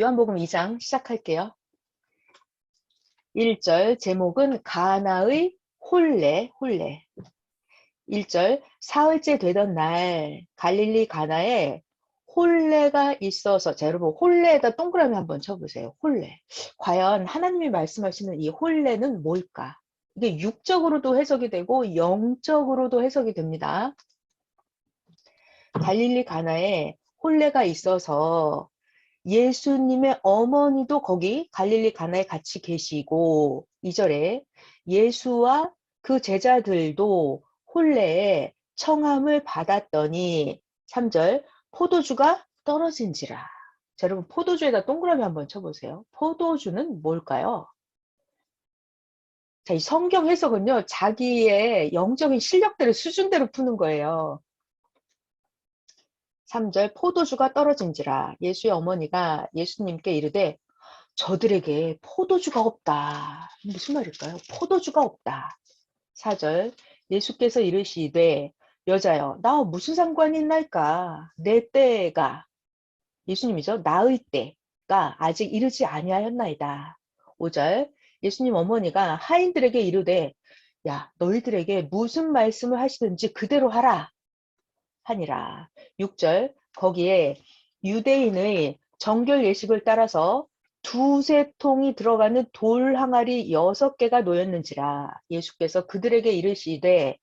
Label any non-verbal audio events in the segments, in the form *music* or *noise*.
요한복음 2장 시작할게요. 1절 제목은 가나의 홀레 홀레 1절 사흘째 되던 날 갈릴리 가나에 홀레가 있어서 자 여러분 홀레에다 동그라미 한번 쳐보세요. 홀레 과연 하나님이 말씀하시는 이 홀레는 뭘까? 이게 육적으로도 해석이 되고 영적으로도 해석이 됩니다. 갈릴리 가나에 홀레가 있어서 예수님의 어머니도 거기 갈릴리 가나에 같이 계시고 2절에 예수와 그 제자들도 홀레에 청함을 받았더니 3절 포도주가 떨어진지라. 자, 여러분 포도주에다 동그라미 한번 쳐보세요. 포도주는 뭘까요? 자, 이 성경 해석은요, 자기의 영적인 실력대로 수준대로 푸는 거예요. 3절 포도주가 떨어진지라 예수의 어머니가 예수님께 이르되 저들에게 포도주가 없다. 무슨 말일까요? 포도주가 없다. 4절 예수께서 이르시되 여자여 나 무슨 상관이 있나이까 내 때가 예수님이죠. 나의 때가 아직 이르지 아니하였나이다. 5절 예수님 어머니가 하인들에게 이르되 야 너희들에게 무슨 말씀을 하시든지 그대로 하라 하니라. 6절 거기에 유대인의 정결 예식을 따라서 두세 통이 들어가는 돌 항아리 여섯 개가 놓였는지라 예수께서 그들에게 이르시되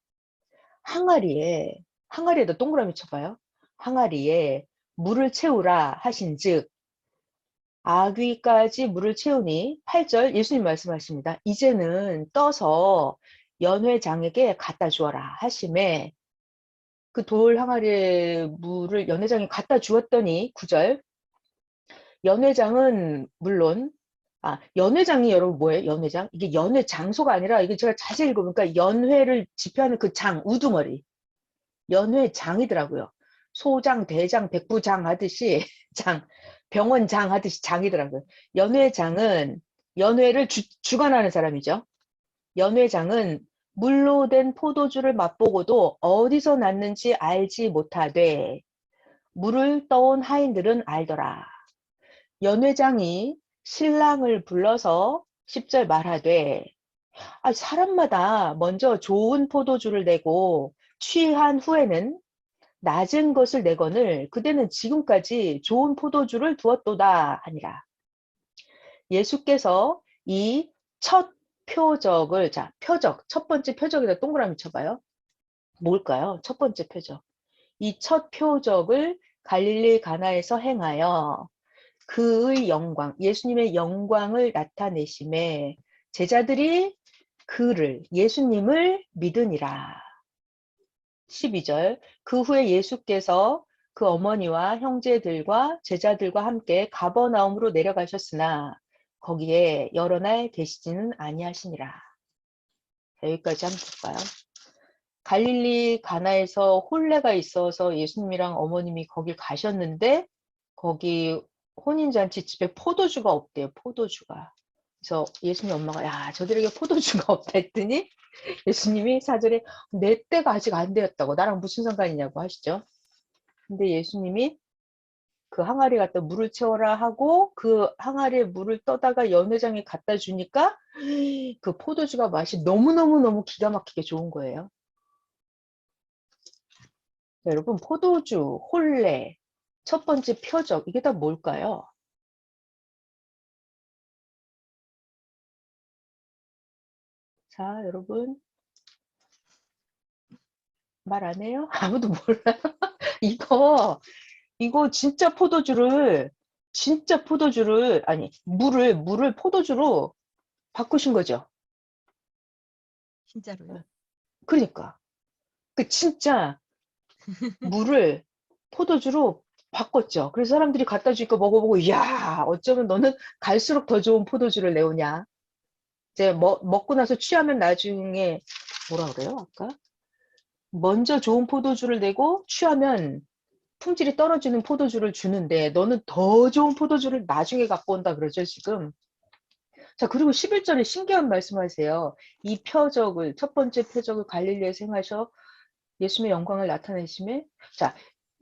항아리에 항아리에다 동그라미 쳐봐요. 항아리에 물을 채우라 하신즉 아귀까지 물을 채우니 8절 예수님 말씀하십니다. 이제는 떠서 연회장에게 갖다 주어라 하심에 그 돌 항아리에 물을 연회장에 갖다 주었더니 9절 연회장은 물론 아 연회장이 여러분 뭐예요? 연회장 이게 연회 장소가 아니라 이게 제가 자세히 읽어보니까 연회를 지표하는 그 장 우두머리 연회장이더라고요. 소장, 대장, 백부장 하듯이 *laughs* 장 병원장 하듯이 장이더라고요. 연회장은 연회를 주, 주관하는 사람이죠. 연회장은 물로 된 포도주를 맛보고도 어디서 났는지 알지 못하되 물을 떠온 하인들은 알더라. 연회장이 신랑을 불러서 10절 말하되 아, 사람마다 먼저 좋은 포도주를 내고 취한 후에는 낮은 것을 내거늘 그대는 지금까지 좋은 포도주를 두었도다 하니라. 예수께서 이 첫 표적을 자 표적 첫 번째 표적에다 동그라미 쳐봐요. 뭘까요? 첫 번째 표적. 이 첫 표적을 갈릴리 가나에서 행하여 그의 영광, 예수님의 영광을 나타내심에 제자들이 그를 예수님을 믿으니라. 12절 그 후에 예수께서 그 어머니와 형제들과 제자들과 함께 가버나움으로 내려가셨으나 거기에 여러 날 계시지는 아니하시니라. 자, 여기까지 한번 볼까요? 갈릴리 가나에서 홀레가 있어서 예수님이랑 어머님이 거길 가셨는데 거기 혼인잔치 집에 포도주가 없대요. 포도주가. 그래서 예수님 엄마가 야 저들에게 포도주가 *laughs* 없다 했더니 예수님이 사절에 내 때가 아직 안 되었다고 나랑 무슨 상관이냐고 하시죠. 근데 예수님이 그 항아리 갖다 물을 채워라 하고 그 항아리에 물을 떠다가 연회장에 갖다 주니까 *gasps* 그 포도주가 맛이 너무너무너무 기가 막히게 좋은 거예요. 자, 여러분 포도주, 홀레, 첫 번째 표적 이게 다 뭘까요? 자, 여러분. 말 안 해요? *laughs* 아무도 몰라요? *laughs* 이거, 이거 진짜 포도주를, 진짜 포도주를, 아니, 물을, 물을 포도주로 바꾸신 거죠? 진짜로요? 그러니까. 그 진짜 물을 포도주로 바꿨죠. 그래서 사람들이 갖다 주니까 먹어보고, 이야, 어쩌면 너는 갈수록 더 좋은 포도주를 내오냐. 이제 먹, 먹고 나서 취하면 나중에 뭐라 그래요 아까 먼저 좋은 포도주를 내고 취하면 품질이 떨어지는 포도주를 주는데 너는 더 좋은 포도주를 나중에 갖고 온다 그러죠 지금 자 그리고 11절에 신기한 말씀하세요 이 표적을 첫 번째 표적을 갈릴리에서 행하셔 예수님의 영광을 나타내심에 자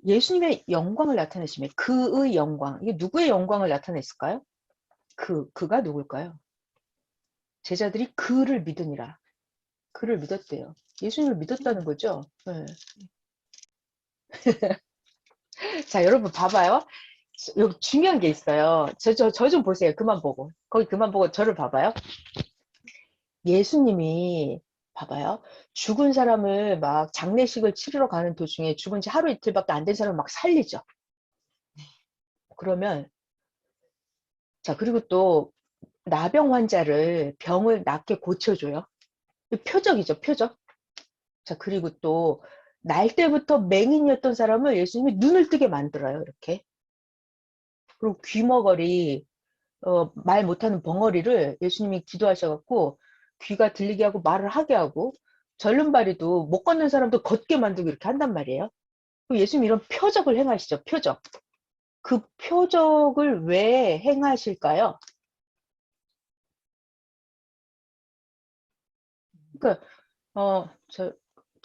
예수님의 영광을 나타내시며 그의 영광. 이게 누구의 영광을 나타냈을까요? 그 그가 누굴까요? 제자들이 그를 믿으니라. 그를 믿었대요. 예수님을 믿었다는 거죠. 네. *laughs* 자, 여러분 봐봐요. 여기 중요한 게 있어요. 저 저 저 좀 보세요. 그만 보고. 거기 그만 보고 저를 봐봐요. 예수님이 봐봐요. 죽은 사람을 막 장례식을 치르러 가는 도중에 죽은 지 하루 이틀밖에 안 된 사람을 막 살리죠. 그러면 자, 그리고 또 나병 환자를 병을 낫게 고쳐줘요. 이 표적이죠, 표적. 자, 그리고 또 날 때부터 맹인이었던 사람을 예수님이 눈을 뜨게 만들어요, 이렇게. 그리고 귀머거리, 어, 말 못하는 벙어리를 예수님이 기도하셔갖고 귀가 들리게 하고 말을 하게 하고 절름발이도 못 걷는 사람도 걷게 만들고 이렇게 한단 말이에요. 그럼 예수님 이런 표적을 행하시죠, 표적. 그 표적을 왜 행하실까요? 그러니까 어, 저,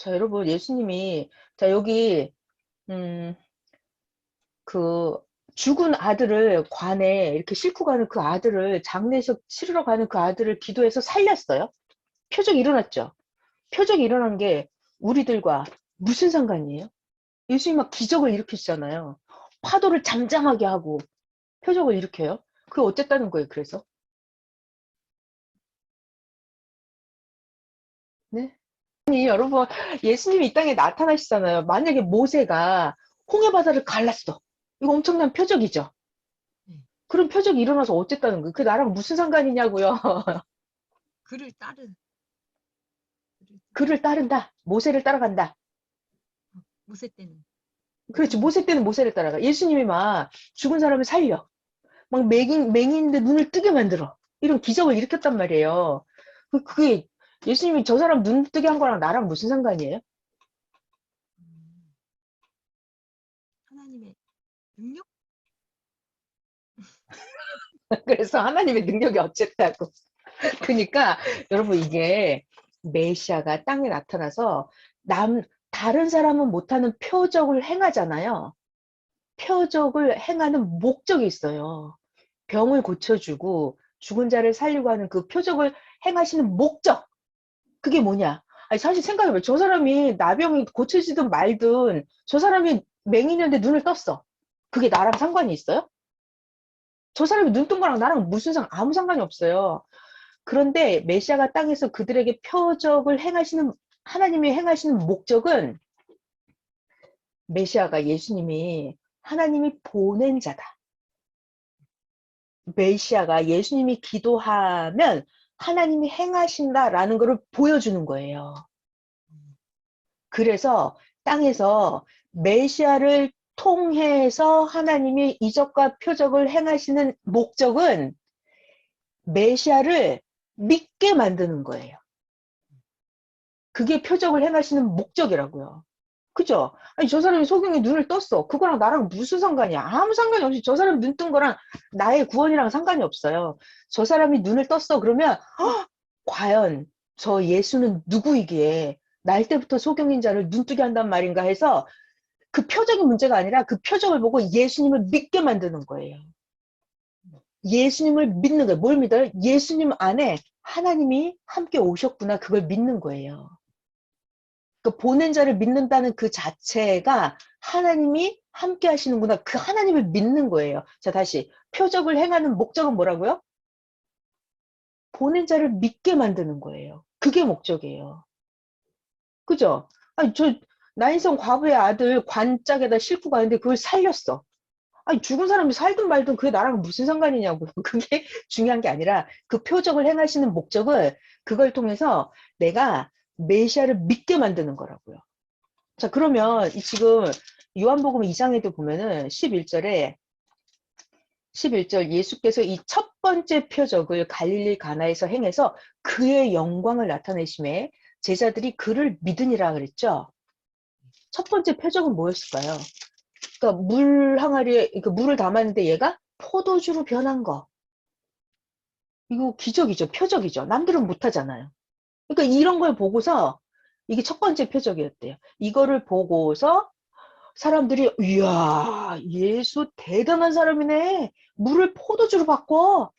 자, 여러분, 예수님이, 자, 여기, 음, 그, 죽은 아들을 관에 이렇게 싣고 가는 그 아들을 장례식 치르러 가는 그 아들을 기도해서 살렸어요. 표적이 일어났죠. 표적이 일어난 게 우리들과 무슨 상관이에요? 예수님 막 기적을 일으키시잖아요. 파도를 잠잠하게 하고 표적을 일으켜요. 그게 어쨌다는 거예요, 그래서. 네? 아니, 여러분, 예수님이 이 땅에 나타나시잖아요. 만약에 모세가 홍해 바다를 갈랐어. 이거 엄청난 표적이죠. 네. 그런 표적이 일어나서 어쨌다는 거예요. 그게 나랑 무슨 상관이냐고요. *laughs* 그를 따른 그를 그를 따른다. 모세를 따라간다. 모세 때는 그렇지. 모세 때는 모세를 따라가. 예수님이 막 죽은 사람을 살려. 막 맹인, 맹인인데 눈을 뜨게 만들어. 이런 기적을 일으켰단 말이에요. 그- 그게 예수님이 저 사람 눈 뜨게 한 거랑 나랑 무슨 상관이에요? 음, 하나님의 능력 *laughs* 그래서 하나님의 능력이 어쨌다고. *laughs* 그러니까 여러분 이게 메시아가 땅에 나타나서 남 다른 사람은 못하는 표적을 행하잖아요. 표적을 행하는 목적이 있어요. 병을 고쳐주고 죽은 자를 살리고 하는 그 표적을 행하시는 목적. 그게 뭐냐? 아니 사실 생각해봐요. 저 사람이 나병이 고쳐지든 말든 저 사람이 맹인인데 눈을 떴어. 그게 나랑 상관이 있어요? 저 사람이 눈 뜬 거랑 나랑 무슨 상 아무 상관이 없어요. 그런데 메시아가 땅에서 그들에게 표적을 행하시는 하나님이 행하시는 목적은 메시아가 예수님이 하나님이 보낸 자다. 메시아가 예수님이 기도하면 하나님이 행하신다라는 것을 보여주는 거예요. 그래서 땅에서 메시아를 통해서 하나님이 이적과 표적을 행하시는 목적은 메시아를 믿게 만드는 거예요. 그게 표적을 행하시는 목적이라고요. 그죠? 아니, 저 사람이 소경이 눈을 떴어. 그거랑 나랑 무슨 상관이야? 아무 상관이 없이 저 사람이 눈 뜬 거랑 나의 구원이랑 상관이 없어요. 저 사람이 눈을 떴어. 그러면, 헉, 과연 저 예수는 누구이기에 날 때부터 소경인 자를 눈 뜨게 한단 말인가 해서 그 표적인 문제가 아니라 그 표적을 보고 예수님을 믿게 만드는 거예요. 예수님을 믿는 거예요. 뭘 믿어요? 예수님 안에 하나님이 함께 오셨구나. 그걸 믿는 거예요. 그 보낸 자를 믿는다는 그 자체가 하나님이 함께 하시는구나. 그 하나님을 믿는 거예요. 자, 다시. 표적을 행하는 목적은 뭐라고요? 보낸 자를 믿게 만드는 거예요. 그게 목적이에요. 그죠? 아니, 저, 나인성 과부의 아들 관짝에다 싣고 가는데 그걸 살렸어. 아니, 죽은 사람이 살든 말든 그게 나랑 무슨 상관이냐고. *laughs* 그게 중요한 게 아니라 그 표적을 행하시는 목적을 그걸 통해서 내가 메시아를 믿게 만드는 거라고요. 자, 그러면 이 지금 요한복음 2장에도 보면은 11절에 11절 예수께서 이 첫 번째 표적을 갈릴리 가나에서 행해서 그의 영광을 나타내심에 제자들이 그를 믿으니라 그랬죠. 첫 번째 표적은 뭐였을까요? 그러니까 물 항아리에 그 물을 담았는데 얘가 포도주로 변한 거. 이거 기적이죠. 표적이죠. 남들은 못 하잖아요. 그러니까 이런 걸 보고서 이게 첫 번째 표적이었대요. 이거를 보고서 사람들이 이야 예수 대단한 사람이네. 물을 포도주로 바꿔.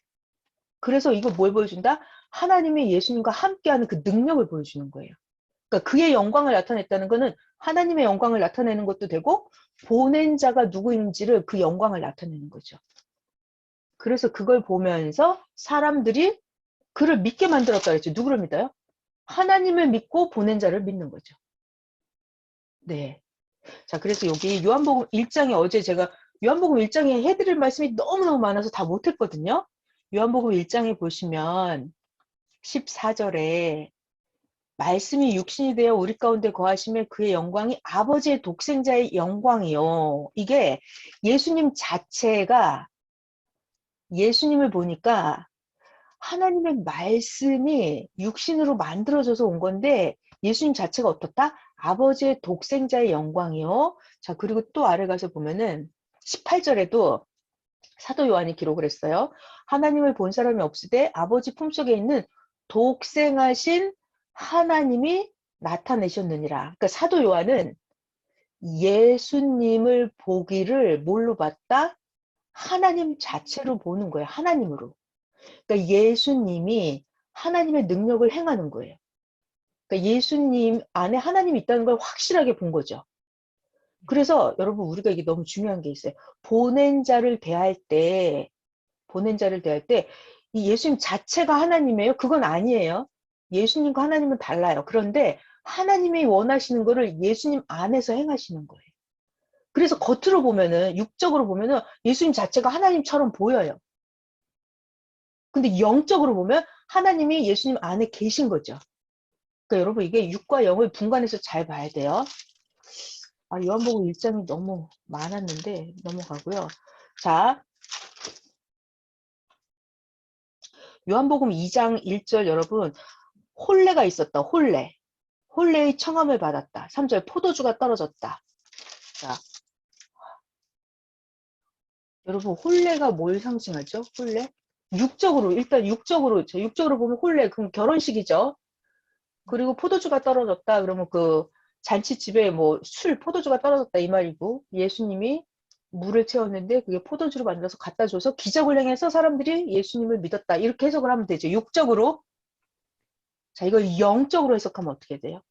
그래서 이거 뭘 보여준다? 하나님이 예수님과 함께하는 그 능력을 보여주는 거예요. 그러니까 그의 영광을 나타냈다는 거는 하나님의 영광을 나타내는 것도 되고 보낸 자가 누구인지를 그 영광을 나타내는 거죠. 그래서 그걸 보면서 사람들이 그를 믿게 만들었다 그랬죠. 누구를 믿어요 하나님을 믿고 보낸 자를 믿는 거죠 네. 자, 그래서 여기 요한복음 1장에 어제 제가 요한복음 1장에 해드릴 말씀이 너무너무 많아서 다 못했거든요. 요한복음 1장에 보시면 14절에 말씀이 육신이 되어 우리 가운데 거하심에 그의 영광이 아버지의 독생자의 영광이요. 이게 예수님 자체가 예수님을 보니까 하나님의 말씀이 육신으로 만들어져서 온 건데 예수님 자체가 어떻다? 아버지의 독생자의 영광이요. 자, 그리고 또 아래 가서 보면은 18절에도 사도 요한이 기록을 했어요. 하나님을 본 사람이 없으되 아버지 품속에 있는 독생하신 하나님이 나타내셨느니라. 그러니까 사도 요한은 예수님을 보기를 뭘로 봤다? 하나님 자체로 보는 거예요. 하나님으로. 그러니까 예수님이 하나님의 능력을 행하는 거예요. 그러니까 예수님 안에 하나님이 있다는 걸 확실하게 본 거죠. 그래서 여러분 우리가 이게 너무 중요한 게 있어요. 보낸 자를 대할 때 보낸 자를 대할 때 이 예수님 자체가 하나님이에요? 그건 아니에요. 예수님과 하나님은 달라요. 그런데 하나님이 원하시는 거를 예수님 안에서 행하시는 거예요. 그래서 겉으로 보면은 육적으로 보면은 예수님 자체가 하나님처럼 보여요. 근데 영적으로 보면 하나님이 예수님 안에 계신 거죠. 그러니까 여러분 이게 육과 영을 분간해서 잘 봐야 돼요. 아, 요한복음 1장이 너무 많았는데 넘어가고요. 자, 요한복음 2장 1절 여러분 혼례가 있었다. 혼례. 혼례의 청함을 받았다. 3절 포도주가 떨어졌다. 자, 여러분 혼례가 뭘 상징하죠? 혼례? 육적으로 일단 육적으로 저 육적으로 보면 혼례 그럼 결혼식이죠. 그리고 포도주가 떨어졌다 그러면 그 잔치집에 뭐 술 포도주가 떨어졌다 이 말이고 예수님이 물을 채웠는데 그게 포도주로 만들어서 갖다 줘서 기적을 행해서 사람들이 예수님을 믿었다. 이렇게 해석을 하면 되죠. 육적으로. 자 이걸 영적으로 해석하면 어떻게 돼요?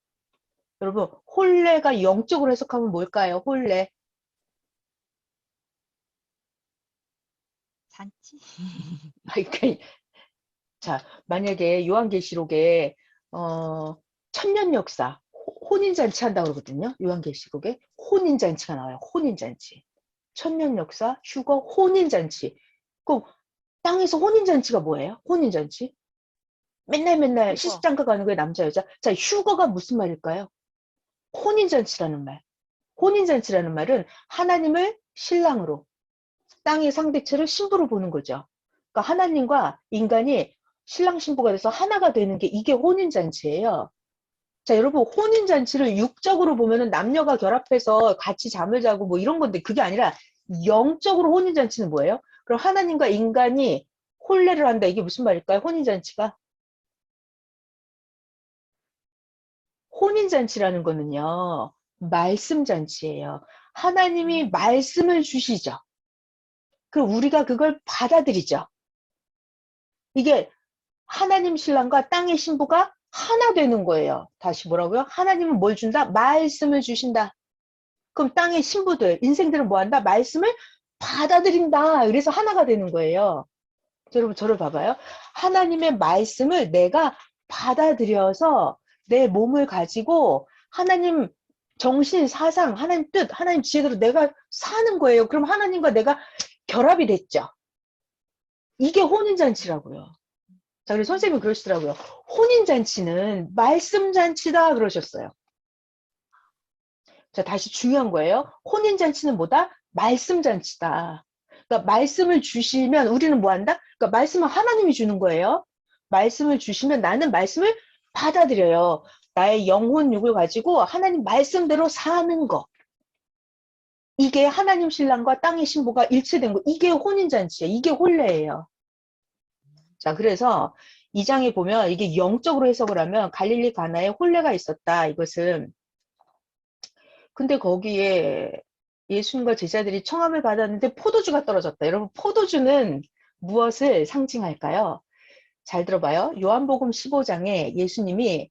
여러분 혼례가 영적으로 해석하면 뭘까요? 혼례 잔치? 아이, 그, 자, 만약에 요한계시록에 어, 천년 역사 호- 혼인잔치 한다고 그러거든요. 요한계시록에 혼인잔치가 나와요. 혼인잔치. 천년 역사, 휴거, 혼인잔치. 그럼 땅에서 혼인잔치가 뭐예요? 혼인잔치? 맨날 맨날. 시집장가 가는 거예요, 남자 여자. 자, 휴거가 무슨 말일까요? 혼인잔치라는 말. 혼인잔치라는 말은 하나님을 신랑으로 땅의 상대체를 신부로 보는 거죠. 그러니까 하나님과 인간이 신랑 신부가 돼서 하나가 되는 게 이게 혼인잔치예요. 자, 여러분 혼인잔치를 육적으로 보면은 남녀가 결합해서 같이 잠을 자고 뭐 이런 건데 그게 아니라 영적으로 혼인잔치는 뭐예요? 그럼 하나님과 인간이 혼례를 한다. 이게 무슨 말일까요? 혼인잔치가? 혼인잔치라는 거는요. 말씀잔치예요. 하나님이 말씀을 주시죠. 그럼 우리가 그걸 받아들이죠. 이게 하나님 신랑과 땅의 신부가 하나 되는 거예요. 다시 뭐라고요? 하나님은 뭘 준다? 말씀을 주신다. 그럼 땅의 신부들, 인생들은 뭐 한다? 말씀을 받아들인다. 그래서 하나가 되는 거예요. 여러분 저를 봐봐요. 하나님의 말씀을 내가 받아들여서 내 몸을 가지고 하나님 정신, 사상, 하나님 뜻, 하나님 지혜대로 내가 사는 거예요. 그럼 하나님과 내가 결합이 됐죠. 이게 혼인잔치라고요. 자, 그래서 선생님이 그러시더라고요. 혼인잔치는 말씀잔치다 그러셨어요. 자, 다시 중요한 거예요. 혼인잔치는 뭐다? 말씀잔치다. 그러니까 말씀을 주시면 우리는 뭐 한다? 그러니까 말씀은 하나님이 주는 거예요. 말씀을 주시면 나는 말씀을 받아들여요. 나의 영혼 육을 가지고 하나님 말씀대로 사는 거. 이게 하나님 신랑과 땅의 신부가 일치된 거. 이게 혼인잔치예요. 이게 혼례예요. 자, 그래서 이 장에 보면 이게 영적으로 해석을 하면 갈릴리 가나에 혼례가 있었다. 이것은 근데 거기에 예수님과 제자들이 청함을 받았는데 포도주가 떨어졌다. 여러분, 포도주는 무엇을 상징할까요? 잘 들어봐요. 요한복음 15장에 예수님이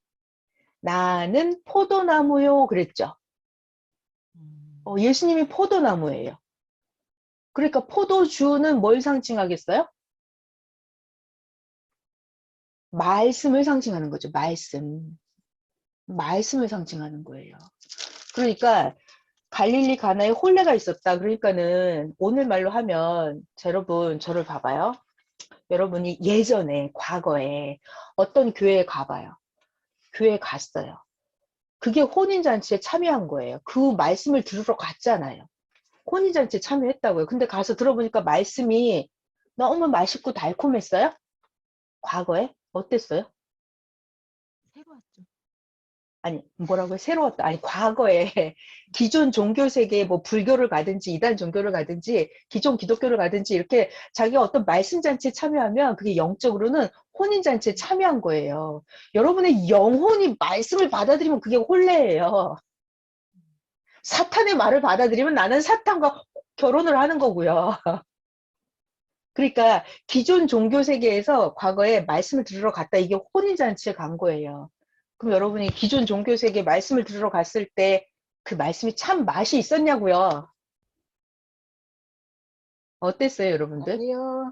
나는 포도나무요 그랬죠. 음. 어, 예수님이 포도나무예요. 그러니까 포도주는 뭘 상징하겠어요? 말씀을 상징하는 거죠. 말씀. 말씀을 상징하는 거예요. 그러니까 갈릴리 가나에 혼례가 있었다. 그러니까는 오늘 말로 하면 자, 여러분 저를 봐봐요. 여러분이 예전에 과거에 어떤 교회에 가봐요. 교회에 갔어요. 그게 혼인잔치에 참여한 거예요. 그 말씀을 들으러 갔잖아요. 혼인잔치에 참여했다고요. 근데 가서 들어보니까 말씀이 너무 맛있고 달콤했어요? 과거에? 어땠어요? 새로 왔죠. 아니, 뭐라고요? 새로웠다. 아니, 과거에 *laughs* 기존 종교 세계에 뭐 불교를 가든지 이단 종교를 가든지 기존 기독교를 가든지 이렇게 자기가 어떤 말씀잔치에 참여하면 그게 영적으로는 혼인잔치에 참여한 거예요. 여러분의 영혼이 말씀을 받아들이면 그게 혼례예요. 사탄의 말을 받아들이면 나는 사탄과 결혼을 하는 거고요. 그러니까 기존 종교 세계에서 과거에 말씀을 들으러 갔다 이게 혼인잔치에 간 거예요. 그럼 여러분이 기존 종교 세계 말씀을 들으러 갔을 때 그 말씀이 참 맛이 있었냐고요? 어땠어요, 여러분들? 아니요.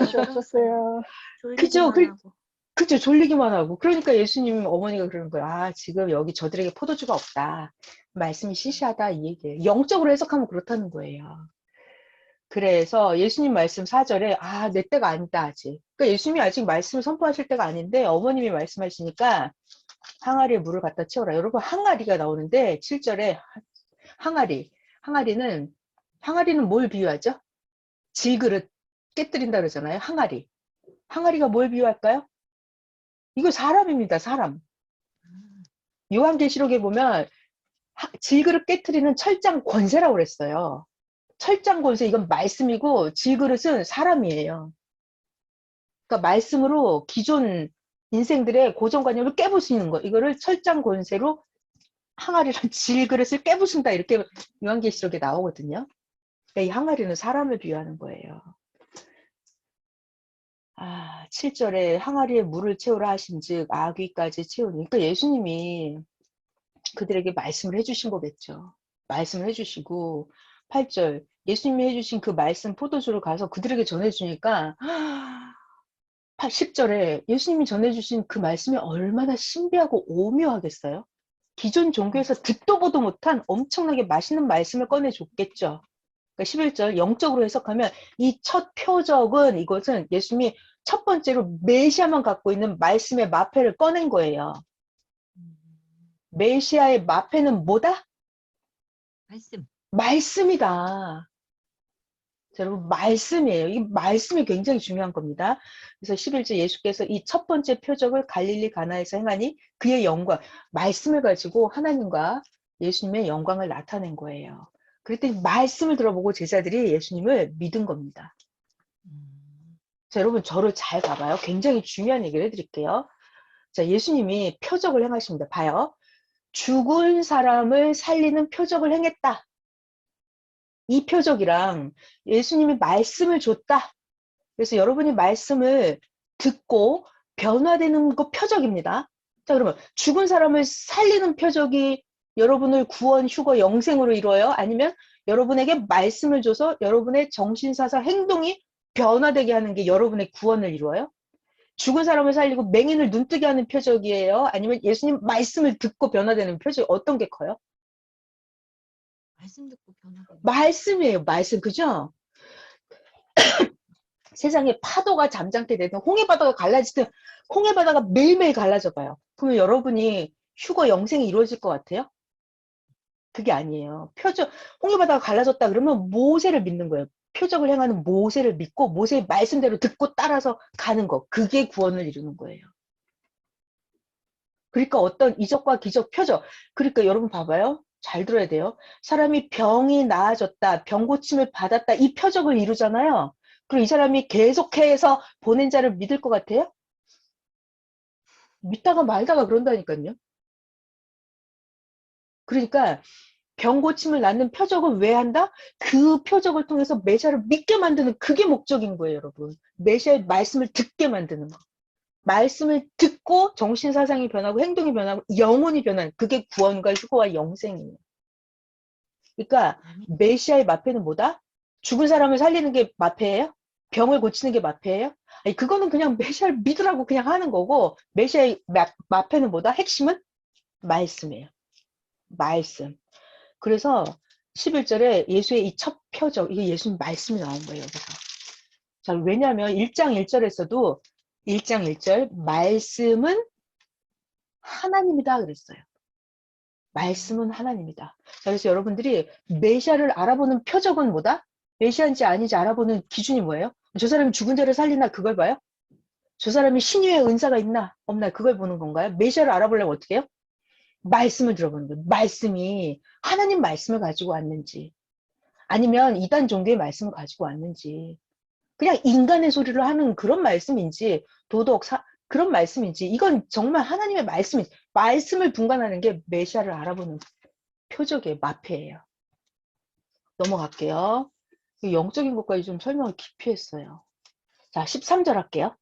맛이 없었어요. *laughs* 그죠? 그-. 그죠? 졸리기만 하고. 그러니까 예수님 어머니가 그러는 거예요. 아, 지금 여기 저들에게 포도주가 없다. 말씀이 시시하다 이 얘기예요. 영적으로 해석하면 그렇다는 거예요. 그래서 예수님 말씀 4절에 아, 내 때가 아니다 아직. 그러니까 예수님이 아직 말씀을 선포하실 때가 아닌데 어머님이 말씀하시니까 항아리에 물을 갖다 채워라. 여러분 항아리가 나오는데 7절에 항아리. 항아리는 항아리는 뭘 비유하죠? 질그릇 깨뜨린다 그러잖아요. 항아리. 항아리가 뭘 비유할까요? 이거 사람입니다. 사람. 요한계시록에 보면 하- 질그릇 깨뜨리는 철장 권세라고 그랬어요. 철장 권세 이건 말씀이고 질그릇은 사람이에요. 그러니까 말씀으로 기존 인생들의 고정관념을 깨부수는 거. 이거를 철장 권세로 항아리랑 *laughs* 질그릇을 깨부순다 이렇게 요한계시록에 나오거든요. 그러니까 이 항아리는 사람을 비유하는 거예요. 아, 7절에 항아리에 물을 채우라 하신즉 아귀까지 채우니. 그러니까 예수님이 그들에게 말씀을 해주신 거겠죠. 말씀을 해주시고 8절 예수님이 해주신 그 말씀 포도주를 가서 그들에게 전해주니까 10절에 예수님이 전해주신 그 말씀이 얼마나 신비하고 오묘하겠어요? 기존 종교에서 듣도 보도 못한 엄청나게 맛있는 말씀을 꺼내줬겠죠. 그러니까 11절 영적으로 해석하면 이 첫 표적은 이것은 예수님이 첫 번째로 메시아만 갖고 있는 말씀의 마패를 꺼낸 거예요. 음. 메시아의 마패는 뭐다? 말씀. 말씀이다. 자, 여러분 말씀이에요. 이 말씀이 굉장히 중요한 겁니다. 그래서 11절 예수께서 이 첫 번째 표적을 갈릴리 가나에서 행하니 그의 영광, 말씀을 가지고 하나님과 예수님의 영광을 나타낸 거예요. 그랬더니 말씀을 들어보고 제자들이 예수님을 믿은 겁니다. 음. 자, 여러분 저를 잘 봐봐요. 굉장히 중요한 얘기를 해드릴게요. 자, 예수님이 표적을 행하십니다. 봐요. 죽은 사람을 살리는 표적을 행했다. 이 표적이랑 예수님이 말씀을 줬다. 그래서 여러분이 말씀을 듣고 변화되는 거 표적입니다. 자, 그러면 죽은 사람을 살리는 표적이 여러분을 구원, 휴거, 영생으로 이루어요? 아니면 여러분에게 말씀을 줘서 여러분의 정신사사 행동이 변화되게 하는 게 여러분의 구원을 이루어요? 죽은 사람을 살리고 맹인을 눈뜨게 하는 표적이에요? 아니면 예수님 말씀을 듣고 변화되는 표적 어떤 게 커요? 말씀 듣고 변화되는. 말씀이에요, 말씀. 그죠? *coughs* 세상에 파도가 잠잠게 되든 홍해 바다가 갈라지든 홍해 바다가 매일매일 갈라져 봐요. 그러면 여러분이 휴거 영생이 이루어질 것 같아요? 그게 아니에요. 표적, 홍해바다가 갈라졌다 그러면 모세를 믿는 거예요. 표적을 행하는 모세를 믿고 모세의 말씀대로 듣고 따라서 가는 거. 그게 구원을 이루는 거예요. 그러니까 어떤 이적과 기적, 표적. 그러니까 여러분 봐봐요. 잘 들어야 돼요. 사람이 병이 나아졌다, 병 고침을 받았다, 이 표적을 이루잖아요. 그리고 이 사람이 계속해서 보낸 자를 믿을 것 같아요? 믿다가 말다가 그런다니까요. 그러니까 병 고침을 낳는 표적을 왜 한다? 그 표적을 통해서 메시아를 믿게 만드는 그게 목적인 거예요, 여러분. 메시아의 말씀을 듣게 만드는 거. 말씀을 듣고 정신 사상이 변하고 행동이 변하고 영혼이 변하는 그게 구원과 휴거와 영생이에요. 그러니까 아멘. 메시아의 마패는 뭐다? 죽은 사람을 살리는 게 마패예요? 병을 고치는 게 마패예요? 아니 그거는 그냥 메시아를 믿으라고 그냥 하는 거고 메시아의 마, 마패는 뭐다? 핵심은 말씀이에요. 말씀. 그래서 11절에 예수의 이 첫 표적, 이게 예수님 말씀이 나온 거예요, 여기서. 자, 왜냐하면 1장 1절에서도 1장 1절 말씀은 하나님이다 그랬어요. 말씀은 하나님이다. 자, 그래서 여러분들이 메시아를 알아보는 표적은 뭐다? 메시아인지 아닌지 알아보는 기준이 뭐예요? 저 사람이 죽은 자를 살리나 그걸 봐요? 저 사람이 신유의 은사가 있나 없나 그걸 보는 건가요? 메시아를 알아보려면 어떻게 해요? 말씀을 들어보는 거예요. 말씀이 하나님 말씀을 가지고 왔는지 아니면 이단 종교의 말씀을 가지고 왔는지 그냥 인간의 소리를 하는 그런 말씀인지 도덕 사, 그런 말씀인지 이건 정말 하나님의 말씀이 말씀을 분간하는 게 메시아를 알아보는 표적의 마패예요. 넘어갈게요. 이 영적인 것까지 좀 설명을 깊이 했어요. 자, 13절 할게요.